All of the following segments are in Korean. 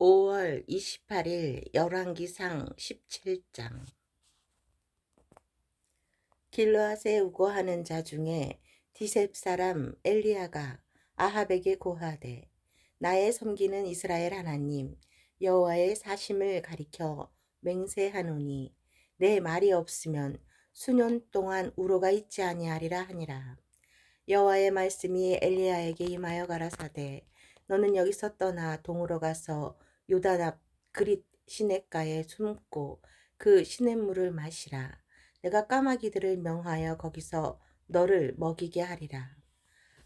5월 28일 열왕기상 17장. 길르앗에 우거하는 자 중에 디셉 사람 엘리야가 아합에게 고하되 나의 섬기는 이스라엘 하나님 여호와의 사심을 가리켜 맹세하노니 내 말이 없으면 수년 동안 우로가 있지 아니하리라 하니라. 여호와의 말씀이 엘리야에게 임하여 가라사대 너는 여기서 떠나 동으로 가서 요단 앞 그릿 시냇가에 숨고 그 시냇물을 마시라. 내가 까마귀들을 명하여 거기서 너를 먹이게 하리라.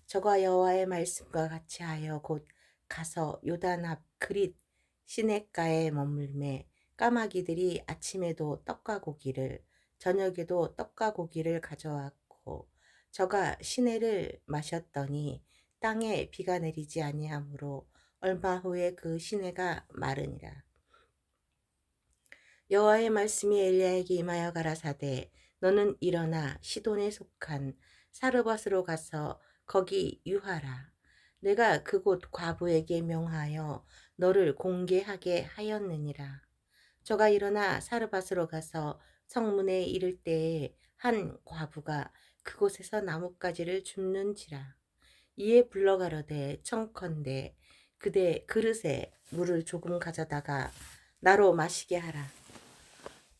저가 여호와의 말씀과 같이 하여 곧 가서 요단 앞 그릿 시냇가에 머물매 까마귀들이 아침에도 떡과 고기를 저녁에도 떡과 고기를 가져왔고 저가 시내를 마셨더니 땅에 비가 내리지 아니하므로 얼마 후에 그 시내가 마르니라. 여호와의 말씀이 엘리야에게 임하여 가라사대 너는 일어나 시돈에 속한 사르밧으로 가서 거기 유하라. 내가 그곳 과부에게 명하여 너를 공개하게 하였느니라. 저가 일어나 사르밧으로 가서 성문에 이를 때에 한 과부가 그곳에서 나뭇가지를 줍는지라. 이에 불러가려되 청컨대 그대 그릇에 물을 조금 가져다가 나로 마시게 하라.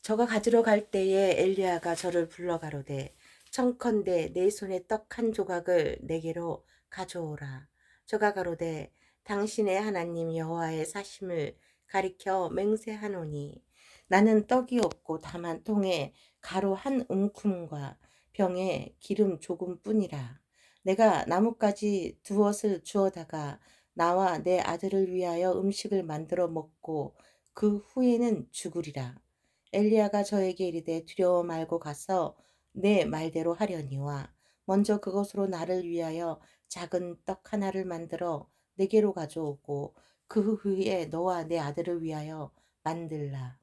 저가 가지러 갈 때에 엘리야가 저를 불러 가로되 청컨대 내 손에 떡 한 조각을 내게로 가져오라. 저가 가로되 당신의 하나님 여호와의 사심을 가리켜 맹세하노니 나는 떡이 없고 다만 통에 가루 한 움큼과 병에 기름 조금뿐이라. 내가 나뭇가지 두엇을 주어다가 나와 내 아들을 위하여 음식을 만들어 먹고 그 후에는 죽으리라. 엘리야가 저에게 이르되 두려워 말고 가서 내 말대로 하려니와 먼저 그것으로 나를 위하여 작은 떡 하나를 만들어 내게로 가져오고 그 후에 너와 내 아들을 위하여 만들라.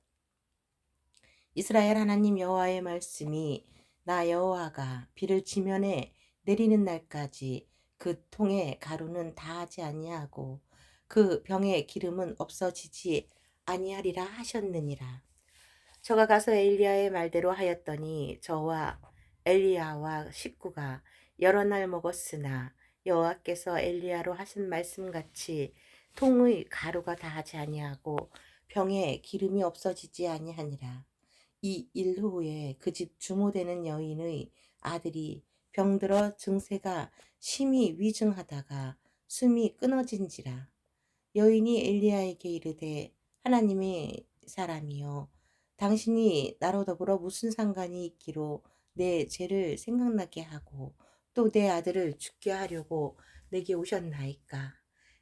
이스라엘 하나님 여호와의 말씀이 나 여호와가 비를 지면에 내리는 날까지 그 통에 가루는 다하지 아니하고 그 병에 기름은 없어지지 아니하리라 하셨느니라. 저가 가서 엘리야의 말대로 하였더니 저와 엘리야와 식구가 여러 날 먹었으나 여호와께서 엘리야로 하신 말씀 같이 통의 가루가 다하지 아니하고 병에 기름이 없어지지 아니하니라. 이 일 후에 그 집 주모되는 여인의 아들이 병들어 증세가 심히 위중하다가 숨이 끊어진지라. 여인이 엘리야에게 이르되 하나님의 사람이여 당신이 나로 더불어 무슨 상관이 있기로 내 죄를 생각나게 하고 또 내 아들을 죽게 하려고 내게 오셨나이까?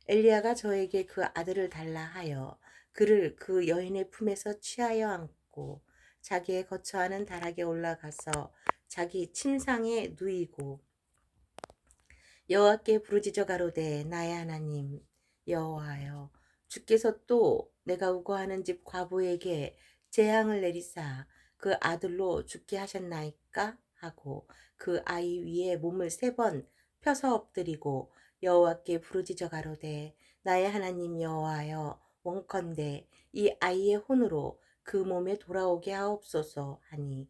엘리야가 저에게 그 아들을 달라 하여 그를 그 여인의 품에서 취하여 안고 자기의 거처하는 다락에 올라가서 자기 침상에 누이고 여호와께 부르짖어 가로되 나의 하나님 여호와여 주께서 또 내가 우거하는 집 과부에게 재앙을 내리사 그 아들로 죽게 하셨나이까? 하고 그 아이 위에 몸을 세 번 펴서 엎드리고 여호와께 부르짖어 가로되 나의 하나님 여호와여 원컨대 이 아이의 혼으로 그 몸에 돌아오게 하옵소서 하니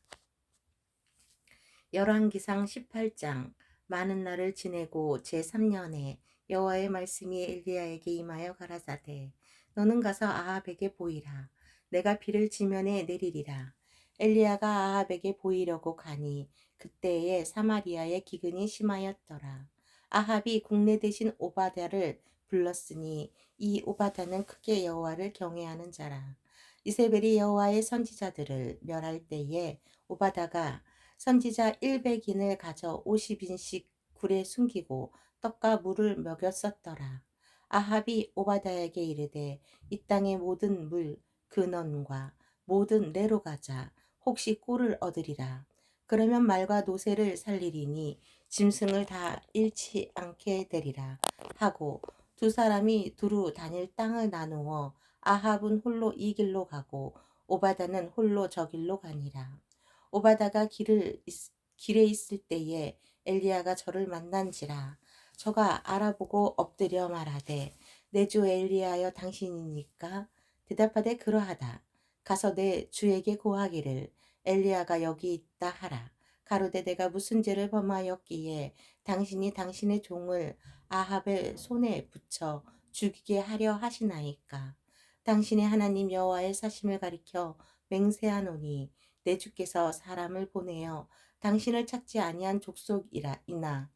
열왕기상 18장 많은 날을 지내고 제3년에 여호와의 말씀이 엘리야에게 임하여 가라사대. 너는 가서 아합에게 보이라. 내가 비를 지면에 내리리라. 엘리야가 아합에게 보이려고 가니 그때에 사마리아의 기근이 심하였더라. 아합이 국내 대신 오바다를 불렀으니 이 오바다는 크게 여호와를 경외하는 자라. 이세벨이 여호와의 선지자들을 멸할 때에 오바다가 선지자 100인을 가져 50인씩 굴에 숨기고 떡과 물을 먹였었더라. 아합이 오바다에게 이르되 이 땅의 모든 물 근원과 모든 내로 가자. 혹시 꿀을 얻으리라. 그러면 말과 노새를 살리리니 짐승을 다 잃지 않게 되리라. 하고 두 사람이 두루 다닐 땅을 나누어 아합은 홀로 이 길로 가고 오바다는 홀로 저 길로 가니라 오바다가 길을 있- 길에 있을 때에 엘리야가 저를 만난지라 저가 알아보고 엎드려 말하되 내 주 엘리야여 당신이니까 대답하되 그러하다. 가서 내 주에게 고하기를 엘리야가 여기 있다 하라. 가로되 내가 무슨 죄를 범하였기에 당신이 당신의 종을 아합의 손에 붙여 죽이게 하려 하시나이까? 당신의 하나님 여호와의 사심을 가리켜 맹세하노니 내 주께서 사람을 보내어 당신을 찾지 아니한 족속이라 이나.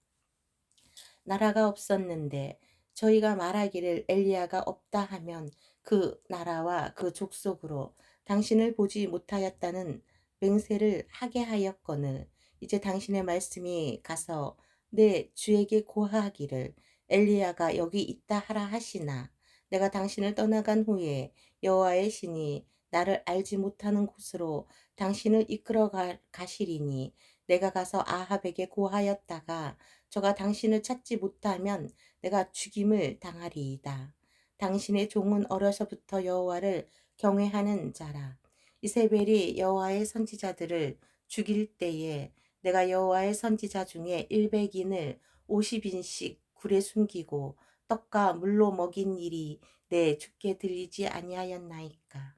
나라가 없었는데 저희가 말하기를 엘리야가 없다 하면 그 나라와 그 족속으로 당신을 보지 못하였다는 맹세를 하게 하였거늘 이제 당신의 말씀이 가서 내 주에게 고하기를 엘리야가 여기 있다 하라 하시나. 내가 당신을 떠나간 후에 여호와의 신이 나를 알지 못하는 곳으로 당신을 이끌어 가, 가시리니 내가 가서 아합에게 고하였다가 저가 당신을 찾지 못하면 내가 죽임을 당하리이다. 당신의 종은 어려서부터 여호와를 경외하는 자라. 이세벨이 여호와의 선지자들을 죽일 때에 내가 여호와의 선지자 중에 100인을 50인씩 굴에 숨기고 떡과 물로 먹인 일이 내 주께 들리지 아니하였나이까.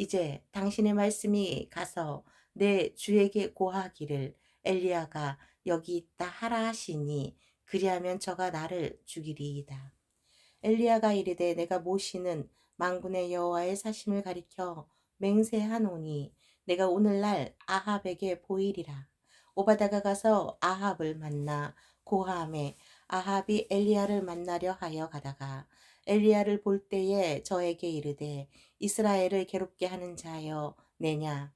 이제 당신의 말씀이 가서 내 주에게 고하기를 엘리야가 여기 있다 하라 하시니 그리하면 저가 나를 죽이리이다. 엘리야가 이르되 내가 모시는 망군의 여호와의 사심을 가리켜 맹세하노니 내가 오늘날 아합에게 보이리라. 오바다가 가서 아합을 만나 고함에 아합이 엘리야를 만나려 하여 가다가 엘리야를 볼 때에 저에게 이르되 이스라엘을 괴롭게 하는 자여 내냐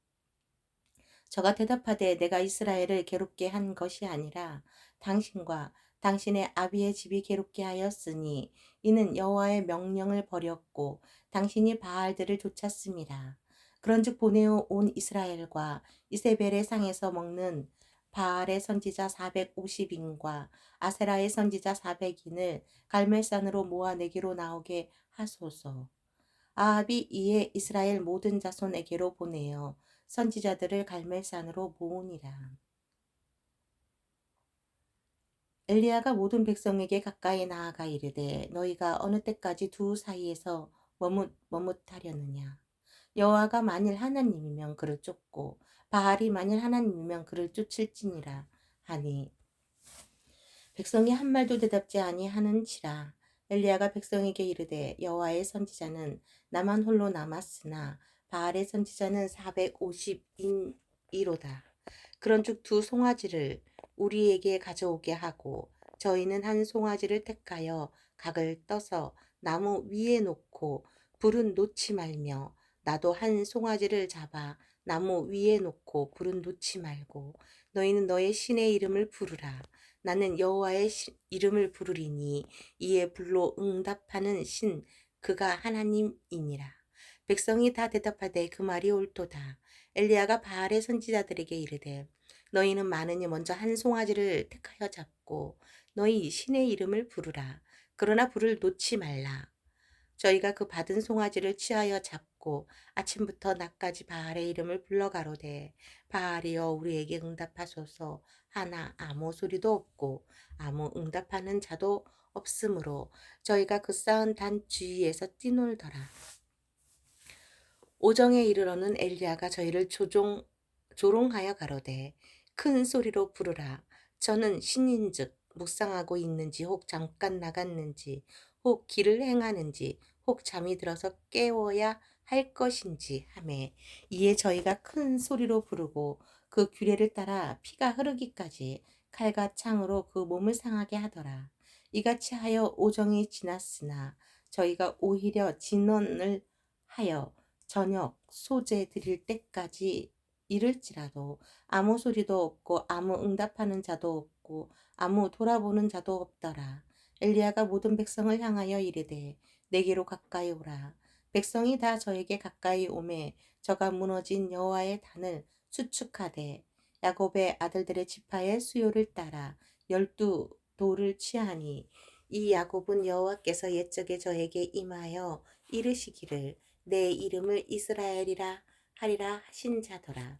저가 대답하되 내가 이스라엘을 괴롭게 한 것이 아니라 당신과 당신의 아비의 집이 괴롭게 하였으니 이는 여호와의 명령을 버렸고 당신이 바알들을 쫓았습니다. 그런즉 보내어 온 이스라엘과 이세벨의 상에서 먹는 바알의 선지자 450인과 아세라의 선지자 400인을 갈멜산으로 모아내기로 나오게 하소서. 아합이 이에 이스라엘 모든 자손에게로 보내어 선지자들을 갈멜산으로 모으니라. 엘리야가 모든 백성에게 가까이 나아가 이르되 너희가 어느 때까지 두 사이에서 머뭇 머뭇하려느냐 여호와가 만일 하나님이면 그를 쫓고 바알이 만일 하나님이면 그를 쫓을지니라 하니 백성이 한 말도 대답지 아니하는지라 엘리야가 백성에게 이르되 여호와의 선지자는 나만 홀로 남았으나 바알의 선지자는 450인이로다. 그런즉 두 송아지를 우리에게 가져오게 하고 저희는 한 송아지를 택하여 각을 떠서 나무 위에 놓고 불은 놓지 말며 나도 한 송아지를 잡아 나무 위에 놓고 불은 놓지 말고 너희는 너의 신의 이름을 부르라. 나는 여호와의 이름을 부르리니 이에 불로 응답하는 신 그가 하나님이니라. 백성이 다 대답하되 그 말이 옳도다. 엘리야가 바알의 선지자들에게 이르되 너희는 많으니 먼저 한 송아지를 택하여 잡고 너희 신의 이름을 부르라. 그러나 불을 놓지 말라. 저희가 그 받은 송아지를 취하여 잡고 아침부터 낮까지 바알의 이름을 불러가로되 바알이여 우리에게 응답하소서 하나 아무 소리도 없고 아무 응답하는 자도 없으므로 저희가 그 쌓은 단 주위에서 뛰놀더라. 오정에 이르러는 엘리야가 저희를 조종 조롱하여 가로되 큰 소리로 부르라 저는 신인즉 묵상하고 있는지 혹 잠깐 나갔는지 혹 길을 행하는지 혹 잠이 들어서 깨워야 할 것인지 하매 이에 저희가 큰 소리로 부르고 그 규례를 따라 피가 흐르기까지 칼과 창으로 그 몸을 상하게 하더라. 이같이 하여 오정이 지났으나 저희가 오히려 진언을 하여 저녁 소재 드릴 때까지 이를지라도 아무 소리도 없고 아무 응답하는 자도 없고 아무 돌아보는 자도 없더라. 엘리야가 모든 백성을 향하여 이르되 내게로 가까이 오라. 백성이 다 저에게 가까이 오매 저가 무너진 여호와의 단을 수축하되 야곱의 아들들의 지파의 수요를 따라 열두 돌을 취하니 이 야곱은 여호와께서 옛적에 저에게 임하여 이르시기를 내 이름을 이스라엘이라 하리라 하신 자더라.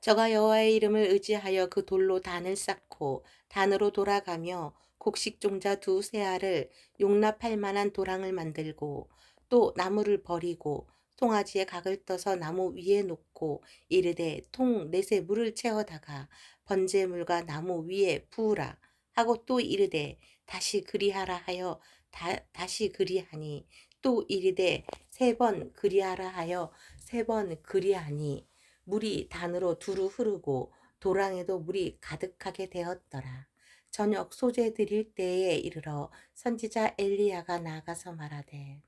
저가 여호와의 이름을 의지하여 그 돌로 단을 쌓고 단으로 돌아가며 곡식 종자 두 세알을 용납할 만한 도랑을 만들고 또 나무를 버리고 송아지에 각을 떠서 나무 위에 놓고 이르되 통 넷에 물을 채워다가 번제물과 나무 위에 부으라. 하고 또 이르되 다시 그리하라 하여 다, 다시 그리하니. 또 이르되 세 번 그리하라 하여 세 번 그리하니. 물이 단으로 두루 흐르고 도랑에도 물이 가득하게 되었더라. 저녁 소재 드릴 때에 이르러 선지자 엘리야가 나가서 말하되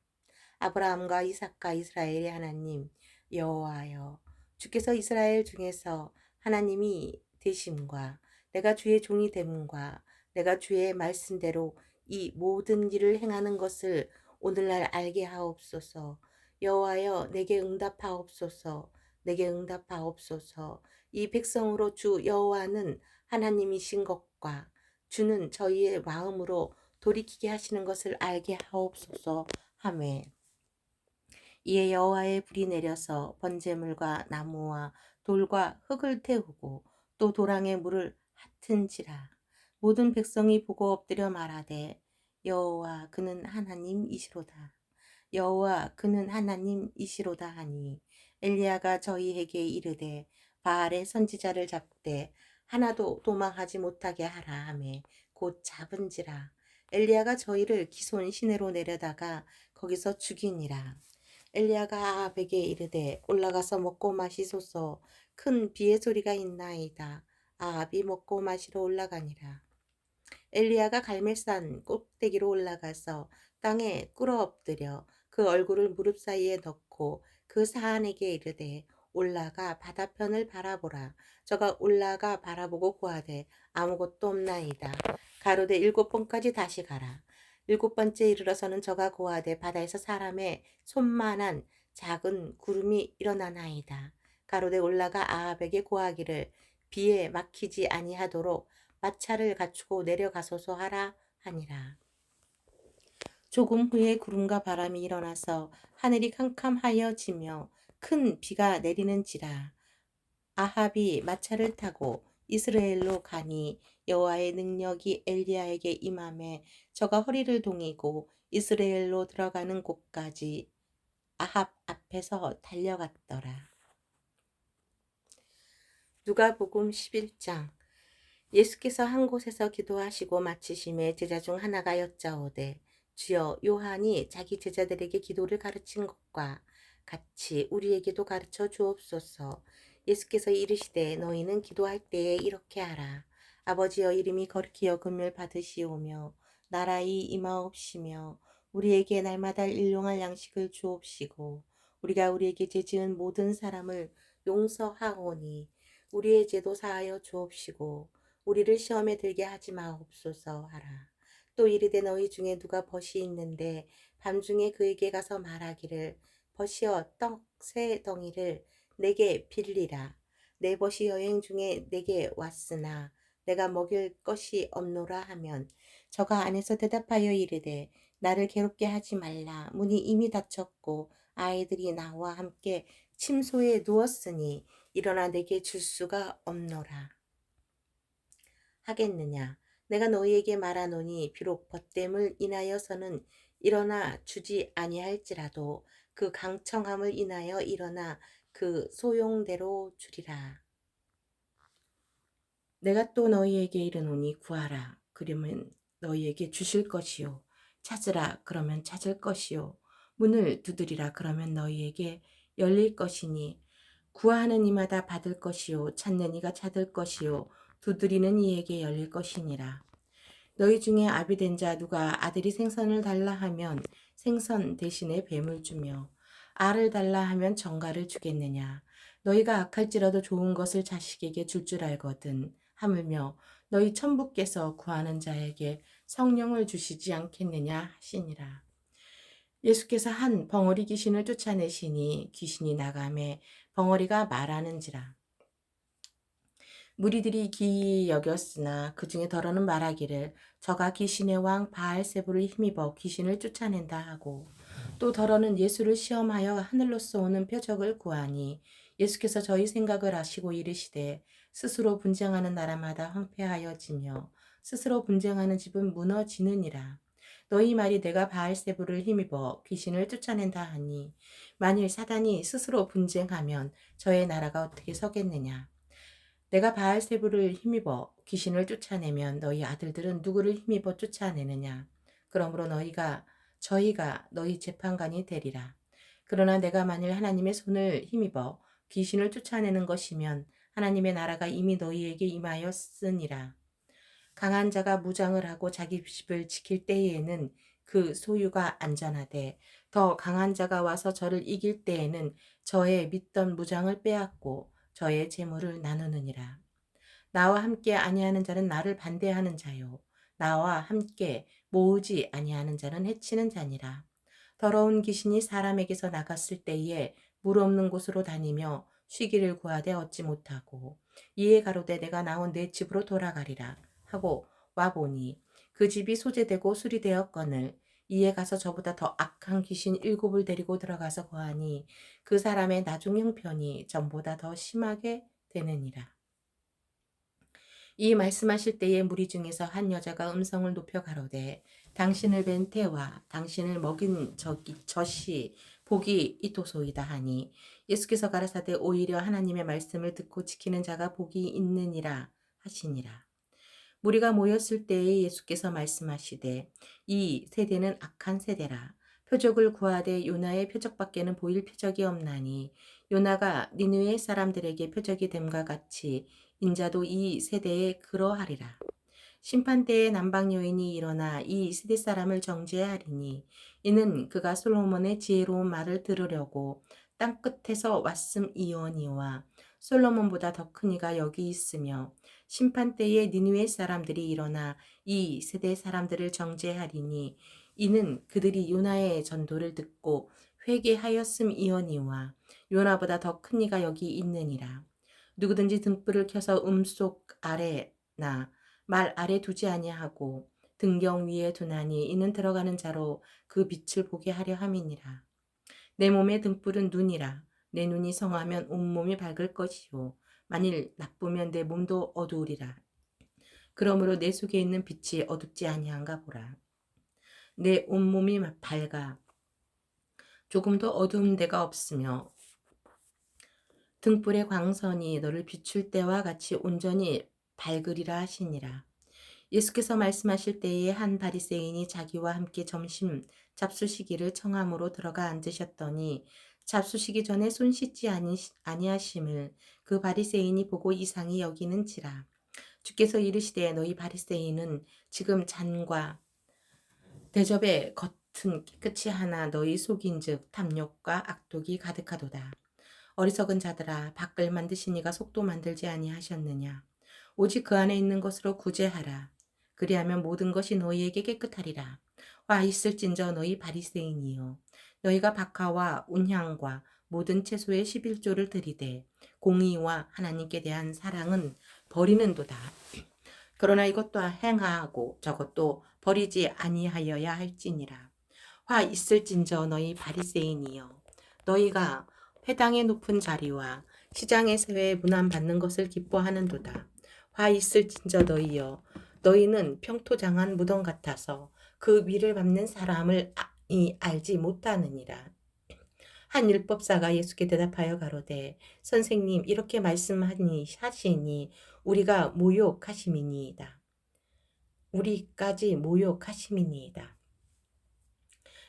아브라함과 이삭과 이스라엘의 하나님 여호와여 주께서 이스라엘 중에서 하나님이 되심과 내가 주의 종이 됨과 내가 주의 말씀대로 이 모든 일을 행하는 것을 오늘날 알게 하옵소서. 여호와여 내게 응답하옵소서. 내게 응답하옵소서. 이 백성으로 주 여호와는 하나님이신 것과 주는 저희의 마음으로 돌이키게 하시는 것을 알게 하옵소서. 하매 이에 여호와의 불이 내려서 번제물과 나무와 돌과 흙을 태우고 또 도랑의 물을 핫은지라. 모든 백성이 보고 엎드려 말하되 여호와 그는 하나님이시로다. 여호와 그는 하나님이시로다 하니 엘리야가 저희에게 이르되 바알의 선지자를 잡되 하나도 도망하지 못하게 하라 하매 곧 잡은지라. 엘리야가 저희를 기손 시내로 내려다가 거기서 죽이니라. 엘리야가 아합에게 이르되 올라가서 먹고 마시소서. 큰 비의 소리가 있나이다. 아합이 먹고 마시러 올라가니라. 엘리야가 갈멜산 꼭대기로 올라가서 땅에 꿇어 엎드려 그 얼굴을 무릎 사이에 넣고 그 사안에게 이르되 올라가 바다편을 바라보라. 저가 올라가 바라보고 구하되 아무것도 없나이다. 가로되 일곱 번까지 다시 가라. 일곱 번째 이르러서는 저가 구하되 바다에서 사람의 손만한 작은 구름이 일어나나이다. 가로되 올라가 아합에게 구하기를 비에 막히지 아니하도록 마차를 갖추고 내려가소서 하라 하니라. 조금 후에 구름과 바람이 일어나서 하늘이 캄캄하여 지며 큰 비가 내리는지라 아합이 마차를 타고 이스라엘로 가니 여호와의 능력이 엘리야에게 임함에 저가 허리를 동이고 이스라엘로 들어가는 곳까지 아합 앞에서 달려갔더라. 누가복음 11장 예수께서 한 곳에서 기도하시고 마치심에 제자 중 하나가 여짜오되 주여 요한이 자기 제자들에게 기도를 가르친 것과 같이 우리에게도 가르쳐 주옵소서. 예수께서 이르시되 너희는 기도할 때에 이렇게 하라. 아버지여 이름이 거룩히 여금을 받으시오며 나라의 임하옵시며 우리에게 날마다 일용할 양식을 주옵시고 우리가 우리에게 죄지은 모든 사람을 용서하오니 우리의 죄도 사하여 주옵시고 우리를 시험에 들게 하지 마옵소서 하라. 또 이르되 너희 중에 누가 벗이 있는데 밤중에 그에게 가서 말하기를 벗이어 떡 세 덩이를 내게 빌리라. 내 벗이 여행 중에 내게 왔으나 내가 먹일 것이 없노라 하면 저가 안에서 대답하여 이르되 나를 괴롭게 하지 말라. 문이 이미 닫혔고 아이들이 나와 함께 침소에 누웠으니 일어나 내게 줄 수가 없노라. 하겠느냐? 내가 너희에게 말하노니 비록 벗됨을 인하여서는 일어나 주지 아니할지라도 그 강청함을 인하여 일어나 그 소용대로 주리라. 내가 또 너희에게 이르노니 구하라. 그러면 너희에게 주실 것이요. 찾으라. 그러면 찾을 것이요. 문을 두드리라. 그러면 너희에게 열릴 것이니 구하는 이마다 받을 것이요. 찾는 이가 찾을 것이요. 두드리는 이에게 열릴 것이니라. 너희 중에 아비 된 자 누가 아들이 생선을 달라 하면 생선 대신에 뱀을 주며 알을 달라 하면 정가를 주겠느냐. 너희가 악할지라도 좋은 것을 자식에게 줄줄 알거든. 하물며 너희 천부께서 구하는 자에게 성령을 주시지 않겠느냐 하시니라. 예수께서 한 벙어리 귀신을 쫓아내시니 귀신이 나감에 벙어리가 말하는지라. 무리들이 기이 여겼으나 그 중에 더러는 말하기를 저가 귀신의 왕 바알세부를 힘입어 귀신을 쫓아낸다 하고 또 더러는 예수를 시험하여 하늘로서 오는 표적을 구하니 예수께서 저희 생각을 아시고 이르시되 스스로 분쟁하는 나라마다 황폐하여지며 스스로 분쟁하는 집은 무너지느니라. 너희 말이 내가 바알세부를 힘입어 귀신을 쫓아낸다 하니 만일 사단이 스스로 분쟁하면 저의 나라가 어떻게 서겠느냐. 내가 바알세부를 힘입어 귀신을 쫓아내면 너희 아들들은 누구를 힘입어 쫓아내느냐. 그러므로 너희가 저희가 너희 재판관이 되리라. 그러나 내가 만일 하나님의 손을 힘입어 귀신을 쫓아내는 것이면 하나님의 나라가 이미 너희에게 임하였으니라. 강한 자가 무장을 하고 자기 집을 지킬 때에는 그 소유가 안전하되 더 강한 자가 와서 저를 이길 때에는 저의 믿던 무장을 빼앗고 저의 재물을 나누느니라. 나와 함께 아니하는 자는 나를 반대하는 자요. 나와 함께 모으지 아니하는 자는 해치는 자니라. 더러운 귀신이 사람에게서 나갔을 때에 물 없는 곳으로 다니며 쉬기를 구하되 얻지 못하고 이에 가로되 내가 나온 내 집으로 돌아가리라 하고 와보니 그 집이 소재되고 수리되었거늘 이에 가서 저보다 더 악한 귀신 일곱을 데리고 들어가서 거하니 그 사람의 나중 형편이 전보다 더 심하게 되느니라. 이 말씀하실 때에 무리 중에서 한 여자가 음성을 높여 가로되 당신을 뵌 태와 당신을 먹인 저기 저시 복이 이토소이다 하니 예수께서 가라사대 오히려 하나님의 말씀을 듣고 지키는 자가 복이 있느니라 하시니라. 무리가 모였을 때에 예수께서 말씀하시되 이 세대는 악한 세대라. 표적을 구하되 요나의 표적밖에는 보일 표적이 없나니 요나가 니느웨 사람들에게 표적이 됨과 같이 인자도 이 세대에 그러하리라. 심판 때에 남방 여인이 일어나 이 세대 사람을 정죄하리니 이는 그가 솔로몬의 지혜로운 말을 들으려고 땅 끝에서 왔음 이오니와 솔로몬보다 더 큰 이가 여기 있으며 심판 때에 니느웨 사람들이 일어나 이 세대 사람들을 정죄하리니 이는 그들이 요나의 전도를 듣고 회개하였음 이오니와 요나보다 더 큰 이가 여기 있느니라. 누구든지 등불을 켜서 음속 아래 나 말 아래 두지 아니하고 등경 위에 두나니 이는 들어가는 자로 그 빛을 보게 하려 함이니라. 내 몸의 등불은 눈이라. 내 눈이 성하면 온몸이 밝을 것이요. 만일 나쁘면 내 몸도 어두우리라. 그러므로 내 속에 있는 빛이 어둡지 아니한가 보라. 내 온몸이 밝아 조금도 어두운 데가 없으며 등불의 광선이 너를 비출 때와 같이 온전히 밝으리라 하시니라. 예수께서 말씀하실 때에 한 바리새인이 자기와 함께 점심 잡수시기를 청함으로 들어가 앉으셨더니 잡수시기 전에 손 씻지 아니, 아니하심을 그 바리새인이 보고 이상히 여기는지라. 주께서 이르시되 너희 바리새인은 지금 잔과 대접의 겉은 깨끗이 하나 너희 속인즉 탐욕과 악독이 가득하도다. 어리석은 자들아 밖을 만드신 이가 속도 만들지 아니하셨느냐 오직 그 안에 있는 것으로 구제하라 그리하면 모든 것이 너희에게 깨끗하리라 와 있을진저 너희 바리새인이여 너희가 박하와 운향과 모든 채소의 11조를 들이되 공의와 하나님께 대한 사랑은 버리는도다. 그러나 이것도 행하고 저것도 버리지 아니하여야 할지니라. 화 있을진저 너희 바리새인이여. 너희가 회당의 높은 자리와 시장에서의 문안받는 것을 기뻐하는도다. 화 있을진저 너희여. 너희는 평토장한 무덤 같아서 그 위를 밟는 사람을 아, 이 알지 못하느니라. 한 율법사가 예수께 대답하여 가로되 선생님 이렇게 말씀하니 하시니 우리가 모욕하심이니이다. 우리까지 모욕하심이니이다.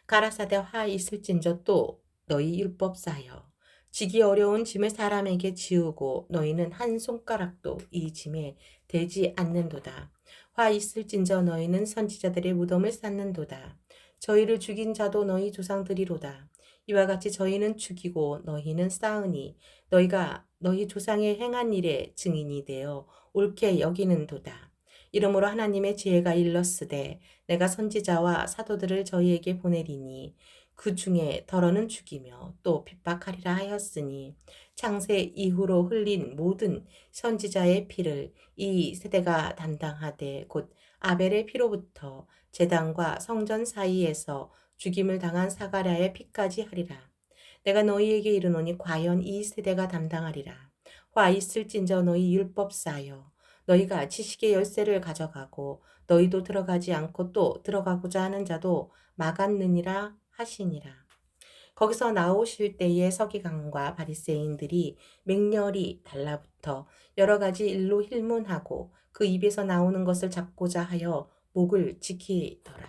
가라사대 화 있을진저 또 너희 율법사여 지기 어려운 짐을 사람에게 지우고 너희는 한 손가락도 이 짐에 대지 않는도다. 화 있을진저 너희는 선지자들의 무덤을 쌓는도다. 저희를 죽인 자도 너희 조상들이로다. 이와 같이 저희는 죽이고 너희는 쌓으니 너희가 너희 조상의 행한 일에 증인이 되어 옳게 여기는 도다. 이러므로 하나님의 지혜가 일렀으되 내가 선지자와 사도들을 저희에게 보내리니 그 중에 덜어는 죽이며 또 핍박하리라 하였으니 창세 이후로 흘린 모든 선지자의 피를 이 세대가 담당하되 곧 아벨의 피로부터 제단과 성전 사이에서 죽임을 당한 사가랴의 피까지 하리라. 내가 너희에게 이르노니 과연 이 세대가 담당하리라. 화 있을진저 너희 율법사여 너희가 지식의 열쇠를 가져가고 너희도 들어가지 않고 또 들어가고자 하는 자도 막았느니라 하시니라. 거기서 나오실 때에 서기관과 바리새인들이 맹렬히 달라붙어 여러 가지 일로 힐문하고 그 입에서 나오는 것을 잡고자 하여 목을 지키더라.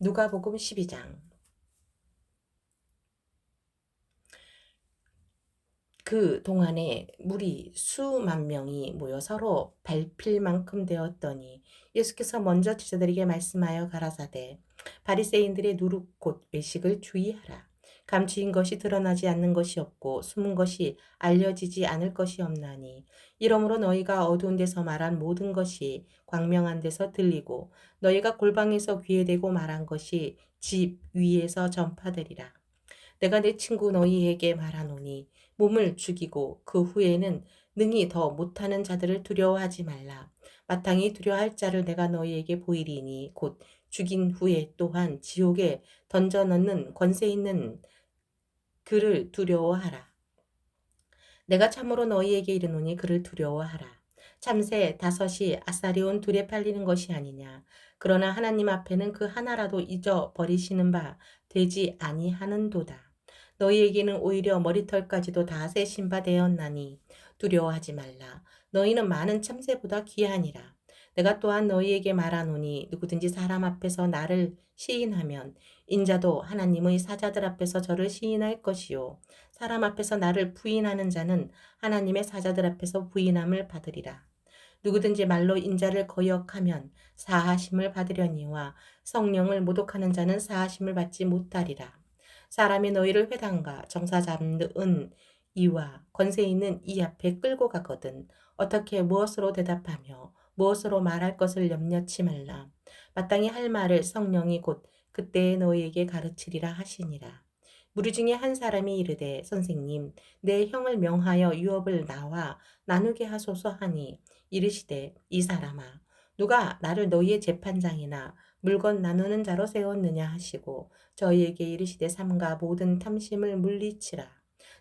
누가복음 12장 그 동안에 물이 수만 명이 모여 서로 밟힐 만큼 되었더니 예수께서 먼저 제자들에게 말씀하여 가라사대 바리새인들의 누룩 곧 외식을 주의하라. 감추인 것이 드러나지 않는 것이 없고 숨은 것이 알려지지 않을 것이 없나니 이러므로 너희가 어두운 데서 말한 모든 것이 광명한 데서 들리고 너희가 골방에서 귀에 대고 말한 것이 집 위에서 전파되리라. 내가 내 친구 너희에게 말하노니 몸을 죽이고 그 후에는 능히 더 못하는 자들을 두려워하지 말라. 마땅히 두려워할 자를 내가 너희에게 보이리니 곧 죽인 후에 또한 지옥에 던져 넣는 권세 있는 그를 두려워하라. 내가 참으로 너희에게 이르노니 그를 두려워하라. 참새 다섯이 아사리온 둘에 팔리는 것이 아니냐. 그러나 하나님 앞에는 그 하나라도 잊어버리시는 바 되지 아니하는도다. 너희에게는 오히려 머리털까지도 다 세신 바 되었나니 두려워하지 말라. 너희는 많은 참새보다 귀하니라. 내가 또한 너희에게 말하노니 누구든지 사람 앞에서 나를 시인하면 인자도 하나님의 사자들 앞에서 저를 시인할 것이요 사람 앞에서 나를 부인하는 자는 하나님의 사자들 앞에서 부인함을 받으리라. 누구든지 말로 인자를 거역하면 사하심을 받으려니와 성령을 모독하는 자는 사하심을 받지 못하리라. 사람이 너희를 회당과 정사 잡는 이와 권세 있는 이 앞에 끌고 가거든 어떻게 무엇으로 대답하며 무엇으로 말할 것을 염려치 말라. 마땅히 할 말을 성령이 곧 그때에 너희에게 가르치리라 하시니라. 무리 중에 한 사람이 이르되 선생님 내 형을 명하여 유업을 나와 나누게 하소서 하니 이르시되 이 사람아 누가 나를 너희의 재판장이나 물건 나누는 자로 세웠느냐 하시고 저희에게 이르시되 삼가 모든 탐심을 물리치라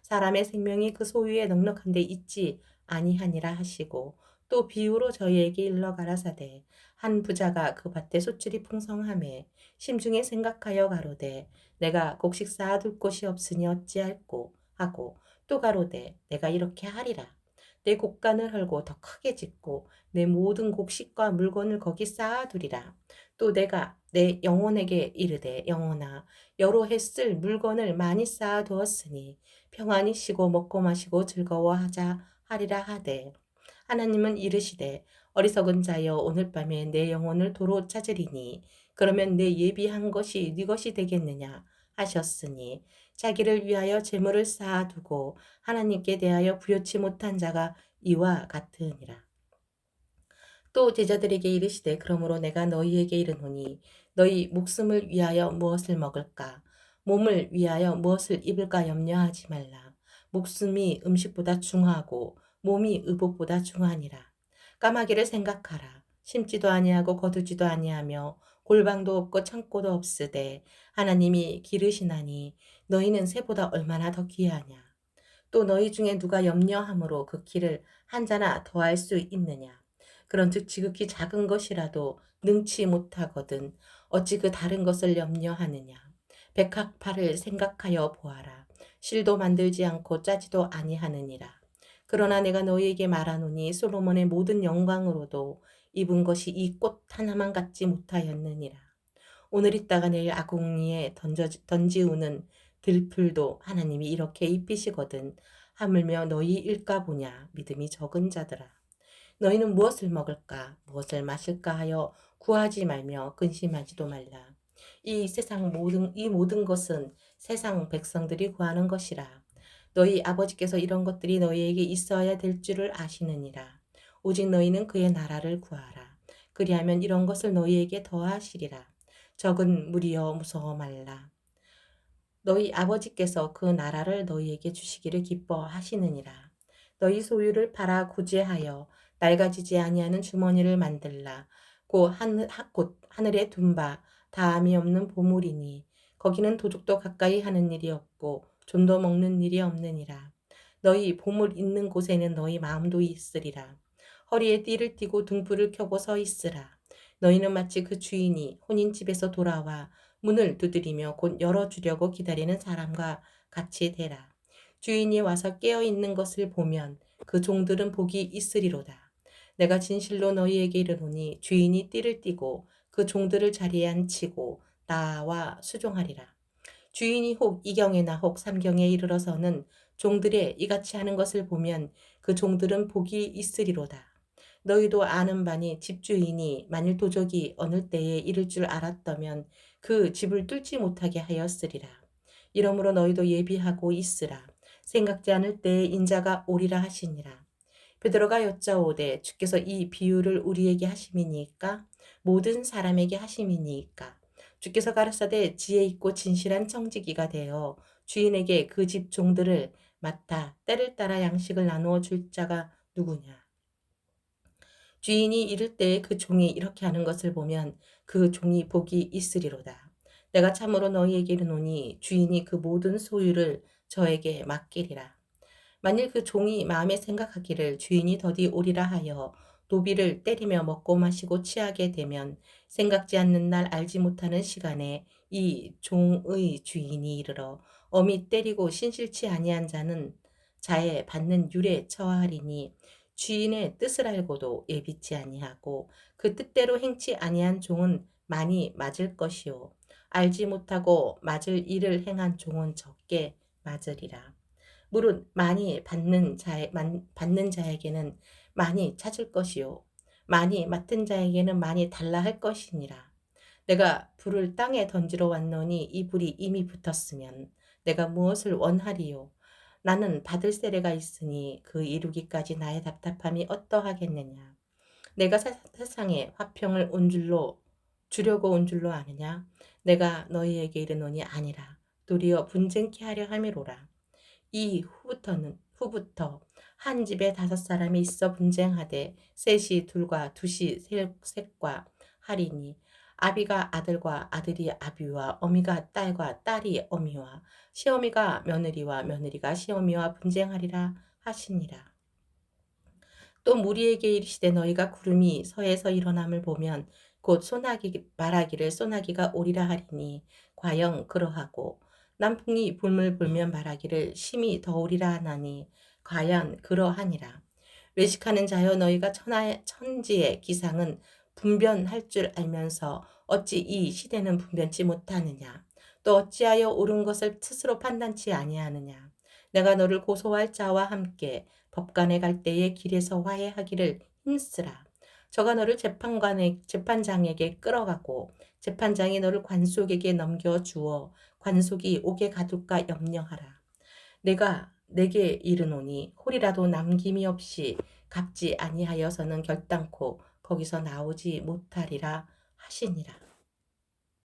사람의 생명이 그 소유에 넉넉한데 있지 아니하니라 하시고 또 비유로 저희에게 일러 가라사대 한 부자가 그 밭에 소출이 풍성함에 심중에 생각하여 가로되 내가 곡식 쌓아둘 곳이 없으니 어찌할꼬? 하고 또 가로되 내가 이렇게 하리라. 내 곡간을 헐고 더 크게 짓고 내 모든 곡식과 물건을 거기 쌓아두리라. 또 내가 내 영혼에게 이르되 영혼아 여러 해 쓸 물건을 많이 쌓아두었으니 평안히 쉬고 먹고 마시고 즐거워하자 하리라 하되 하나님은 이르시되 어리석은 자여 오늘 밤에 내 영혼을 도로 찾으리니 그러면 내 예비한 것이 네 것이 되겠느냐 하셨으니 자기를 위하여 재물을 쌓아두고 하나님께 대하여 부여치 못한 자가 이와 같으니라. 또 제자들에게 이르시되 그러므로 내가 너희에게 이르노니 너희 목숨을 위하여 무엇을 먹을까 몸을 위하여 무엇을 입을까 염려하지 말라. 목숨이 음식보다 중하고 몸이 의복보다 중하니라. 까마귀를 생각하라. 심지도 아니하고 거두지도 아니하며 골방도 없고 창고도 없으되 하나님이 기르시나니 너희는 새보다 얼마나 더 귀하냐. 또 너희 중에 누가 염려함으로 그 키를 한자나 더할 수 있느냐. 그런즉 지극히 작은 것이라도 능치 못하거든 어찌 그 다른 것을 염려하느냐. 백학파를 생각하여 보아라. 실도 만들지 않고 짜지도 아니하느니라. 그러나 내가 너희에게 말하노니 솔로몬의 모든 영광으로도 입은 것이 이 꽃 하나만 갖지 못하였느니라. 오늘 있다가 내일 아궁이에 던져, 던지우는 들풀도 하나님이 이렇게 입히시거든. 하물며 너희 일까 보냐 믿음이 적은 자들아. 너희는 무엇을 먹을까 무엇을 마실까 하여 구하지 말며 근심하지도 말라. 이 세상 모든 이 모든 것은 세상 백성들이 구하는 것이라. 너희 아버지께서 이런 것들이 너희에게 있어야 될 줄을 아시느니라. 오직 너희는 그의 나라를 구하라. 그리하면 이런 것을 너희에게 더하시리라. 적은 무리여 무서워 말라. 너희 아버지께서 그 나라를 너희에게 주시기를 기뻐하시느니라. 너희 소유를 팔아 구제하여 낡아지지 아니하는 주머니를 만들라. 곧, 하늘, 하- 곧 하늘에 둔 바 다함이 없는 보물이니 거기는 도둑도 가까이 하는 일이 없고 존도 먹는 일이 없느니라. 너희 보물 있는 곳에는 너희 마음도 있으리라. 허리에 띠를 띠고 등불을 켜고 서 있으라. 너희는 마치 그 주인이 혼인 집에서 돌아와 문을 두드리며 곧 열어주려고 기다리는 사람과 같이 되라. 주인이 와서 깨어 있는 것을 보면 그 종들은 복이 있으리로다. 내가 진실로 너희에게 이르노니 주인이 띠를 띠고 그 종들을 자리에 앉히고 나와 수종하리라. 주인이 혹 이경에나 혹 삼경에 이르러서는 종들의 이같이 하는 것을 보면 그 종들은 복이 있으리로다. 너희도 아는 바니 집주인이 만일 도적이 어느 때에 이를 줄 알았다면 그 집을 뚫지 못하게 하였으리라. 이러므로 너희도 예비하고 있으라. 생각지 않을 때에 인자가 오리라 하시니라. 베드로가 여짜오되 주께서 이 비유를 우리에게 하심이니까 모든 사람에게 하심이니까 주께서 가르사대 지혜 있고 진실한 청지기가 되어 주인에게 그 집 종들을 맡아 때를 따라 양식을 나누어 줄 자가 누구냐 주인이 이를 때에 그 종이 이렇게 하는 것을 보면 그 종이 복이 있으리로다. 내가 참으로 너희에게 이르노니 주인이 그 모든 소유를 저에게 맡기리라. 만일 그 종이 마음에 생각하기를 주인이 더디 오리라 하여 노비를 때리며 먹고 마시고 취하게 되면 생각지 않는 날 알지 못하는 시간에 이 종의 주인이 이르러 어미 때리고 신실치 아니한 자는 자에 받는 율에 처하리니 주인의 뜻을 알고도 예비치 아니하고 그 뜻대로 행치 아니한 종은 많이 맞을 것이요 알지 못하고 맞을 일을 행한 종은 적게 맞으리라. 물은 많이 받는 자에 받는 자에게는 많이 찾을 것이요 많이 맡은 자에게는 많이 달라 할 것이니라. 내가 불을 땅에 던지러 왔노니 이 불이 이미 붙었으면 내가 무엇을 원하리요 나는 받을 세례가 있으니 그 이루기까지 나의 답답함이 어떠하겠느냐. 내가 사- 세상에 화평을 온 줄로 주려고 온 줄로 아느냐. 내가 너희에게 이르노니 아니라 도리어 분쟁케 하려 함이로라. 이 후부터는 후부터 한 집에 다섯 사람이 있어 분쟁하되 셋이 둘과 두시 셋- 셋과 하리니 아비가 아들과 아들이 아비와 어미가 딸과 딸이 어미와 시어미가 며느리와 며느리가 시어미와 분쟁하리라 하시니라. 또 무리에게 이르시되 너희가 구름이 서에서 일어남을 보면 곧 소나기 말하기를 소나기가 오리라 하리니 과연 그러하고 남풍이 불물 불면 말하기를 심히 더우리라 하나니 과연 그러하니라. 외식하는 자여 너희가 천하, 천지의 기상은 분변할 줄 알면서 어찌 이 시대는 분변치 못하느냐. 또 어찌하여 옳은 것을 스스로 판단치 아니하느냐. 내가 너를 고소할 자와 함께 법관에 갈 때에 길에서 화해하기를 힘쓰라. 저가 너를 재판관에 재판장에게 끌어가고 재판장이 너를 관속에게 넘겨 주어 관속이 옥에 가둘까 염려하라. 내가 내게 이르노니 홀이라도 남김이 없이 갚지 아니하여서는 결단코 거기서 나오지 못하리라 하시니라.